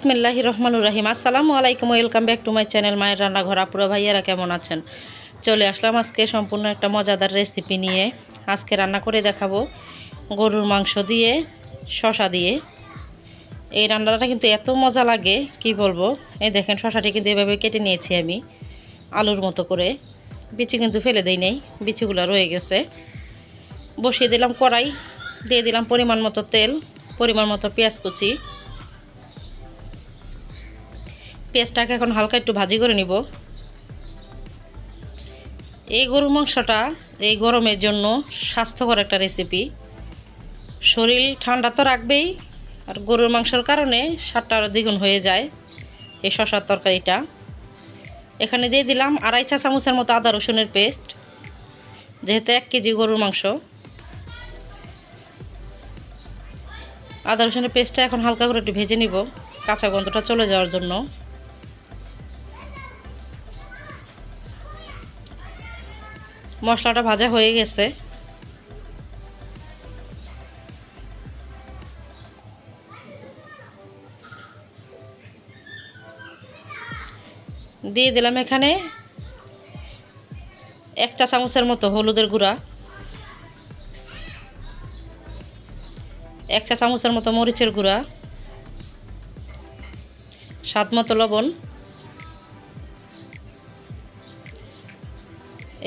বিসমিল্লাহ রহমানুর রাহিম। আসসালামু আলাইকুম, welcome back to my channel মায়ের রান্নাঘর। আপুরা ভাইয়ারা কেমন আছেন? চলে আসলাম আজকে সম্পূর্ণ একটা মজাদার রেসিপি নিয়ে। আজকে রান্না করে দেখাবো গরুর মাংস দিয়ে, শশা দিয়ে। এই রান্নাটা কিন্তু এত মজা লাগে, কি বলব? এই দেখেন, শশাটি কিন্তু এভাবে কেটে নিয়েছি আমি আলুর মতো করে। বিচি কিন্তু ফেলে দেই নেই, বিচিগুলো রয়ে গেছে। বসিয়ে দিলাম কড়াই, দিয়ে দিলাম পরিমাণ মতো তেল, পরিমাণ মতো পেঁয়াজ কুচি। পেঁয়াজটাকে এখন হালকা একটু ভাজি করে নিব। এই গরুর মাংসটা এই গরমের জন্য স্বাস্থ্যকর একটা রেসিপি শরীর ঠান্ডা তো রাখবেই, আর গরুর মাংসের কারণে স্বাদটা আরও দ্বিগুণ হয়ে যায় এই শশার তরকারিটা। এখানে দিয়ে দিলাম আড়াই চা চামচের মতো আদা রসুনের পেস্ট, যেহেতু এক কেজি গরুর মাংস। আদা রসুনের পেস্টটা এখন হালকা করে একটু ভেজে নিব, কাঁচা গন্ধটা চলে যাওয়ার জন্য। মশলাটা ভাজা হয়ে গেছে। দিয়ে দিলাম এখানে এক চা চামচের মতো হলুদের গুঁড়া। এক চা চামচের মতো মরিচের গুঁড়া। স্বাদ মতো লবণ।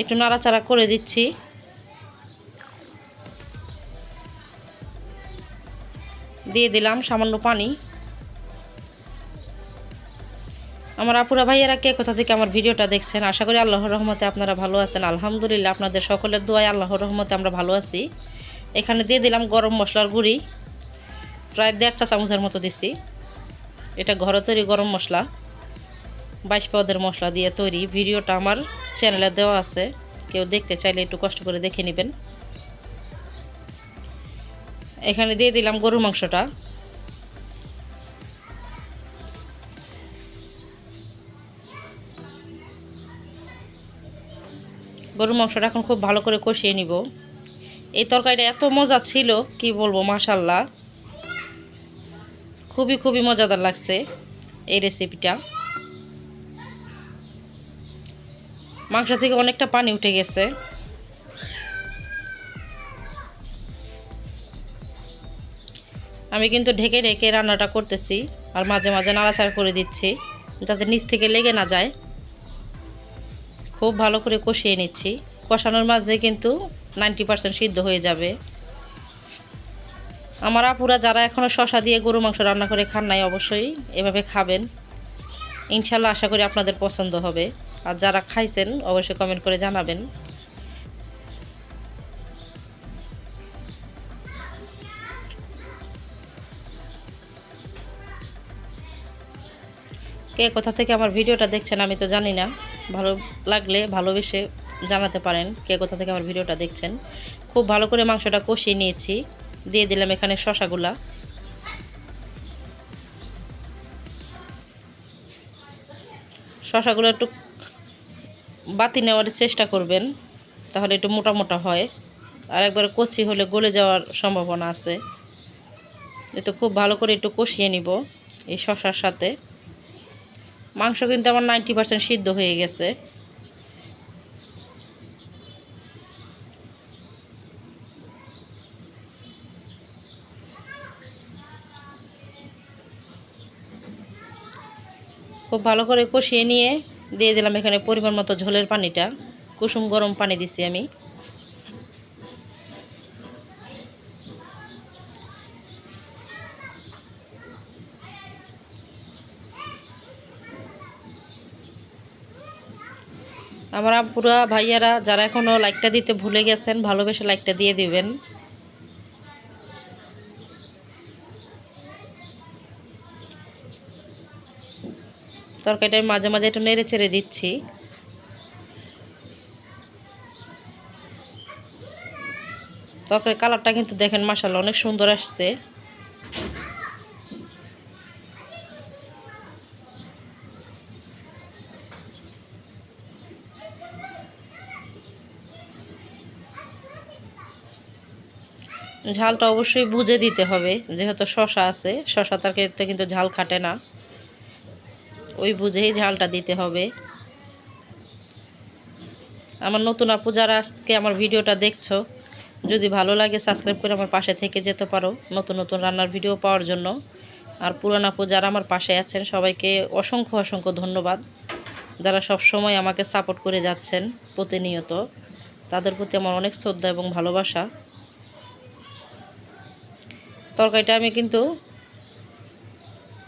একটু নাড়াচাড়া করে দিচ্ছি। দিয়ে দিলাম সামান্য পানি। আমার আপুরা ভাইয়েরা কে কোথা থেকে আমার ভিডিওটা দেখছেন? আশা করি আল্লাহর রহমতে আপনারা ভালো আছেন। আলহামদুলিল্লাহ আপনাদের সকলের দোয়ায় আল্লাহর রহমতে আমরা ভালো আছি। এখানে দিয়ে দিলাম গরম মশলার গুঁড়ি। প্রায় দেড় চা চামচের মতো দিচ্ছি। এটা ঘরে তৈরি গরম মশলা। বাইশ পদের মশলা দিয়ে তৈরি। ভিডিওটা আমার চ্যানেলে দেওয়া আছে। কেউ দেখতে চাইলে একটু কষ্ট করে দেখে নেবেন। এখানে দিয়ে দিলাম গরুর মাংসটা। গরুর মাংসটা এখন খুব ভালো করে কষিয়ে নিব। এই তরকারিটা এত মজা ছিল, কি বলব মাশাল্লাহ খুবই খুবই মজাদার লাগছে এই রেসিপিটা মাংস থেকে অনেকটা পানি উঠে গেছে। আমি কিন্তু ঢেকে ঢেকে রান্নাটা করতেছি আর মাঝে মাঝে নাড়াচাড়া করে দিচ্ছি, যাতে নিচ থেকে লেগে না যায়। খুব ভালো করে কষিয়ে নিচ্ছি। কষানোর মাঝে কিন্তু নাইনটি পারসেন্ট সিদ্ধ হয়ে যাবে। আমার আপুরা যারা এখনও শশা দিয়ে গরু মাংস রান্না করে খান নাই, অবশ্যই এভাবে খাবেন। ইনশাল্লাহ আশা করি আপনাদের পছন্দ হবে। আর যারা খাইছেন, অবশ্যই কমেন্ট করে জানাবেন। কে কোথা থেকে আমার ভিডিওটা দেখছেন আমি তো জানি না। ভালো লাগলে ভালোবেসে জানাতে পারেন কে কোথা থেকে আমার ভিডিওটা দেখছেন। খুব ভালো করে মাংসটা কষিয়ে নিয়েছি। দিয়ে দিলাম এখানে শশাগুলা শশাগুলো একটু বাতি নেওয়ার চেষ্টা করবেন, তাহলে একটু মোটা মোটা হয়। আর একবার কচি হলে গলে যাওয়ার সম্ভাবনা আছে। এতো খুব ভালো করে একটু কষিয়ে নিব এই শশার সাথে। মাংস কিন্তু আমার নাইনটি পারসেন্ট সিদ্ধ হয়ে গেছে। খুব ভালো করে কষিয়ে নিয়ে দিয়ে দিলাম এখানে পরিমাণ মতো ঝোলের পানিটা। কুসুম গরম পানি দিছি আমি। আমার পুরা ভাইয়ারা, যারা এখনও লাইকটা দিতে ভুলে গেছেন, ভালোবেসে লাইকটা দিয়ে দিবেন। তরকারিটা মাঝে মাঝে একটু নেড়ে চেড়ে দিচ্ছি। তরকারির কালারটা কিন্তু দেখেন মাসাল্লাহ অনেক সুন্দর আসছে। ঝালটা অবশ্যই বুঝে দিতে হবে, যেহেতু শশা আছে শশা তরকারিতে কিন্তু ঝাল খাটে না। ওই বুঝেই ঝালটা দিতে হবে। আমার নতুন আপু যারা আজকে আমার ভিডিওটা দেখছ, যদি ভালো লাগে সাবস্ক্রাইব করে আমার পাশে থেকে যেতে পারো নতুন নতুন রান্নার ভিডিও পাওয়ার জন্য। আর পুরান আপু যারা আমার পাশে আছেন, সবাইকে অসংখ্য অসংখ্য ধন্যবাদ। যারা সব সময় আমাকে সাপোর্ট করে যাচ্ছেন প্রতিনিয়ত, তাদের প্রতি আমার অনেক শ্রদ্ধা এবং ভালোবাসা। তরকারিটা আমি কিন্তু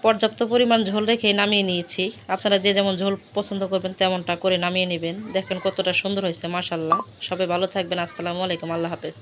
পর্যাপ্ত পরিমাণ ঝোল রেখে নামিয়ে নিয়েছি। আপনারা যে যেমন ঝোল পছন্দ করবেন, তেমনটা করে নামিয়ে নেবেন। দেখেন কতটা সুন্দর হয়েছে মাশাল্লাহ সবাই ভালো থাকবেন। আসসালামু আলাইকুম। আল্লাহ হাফেজ।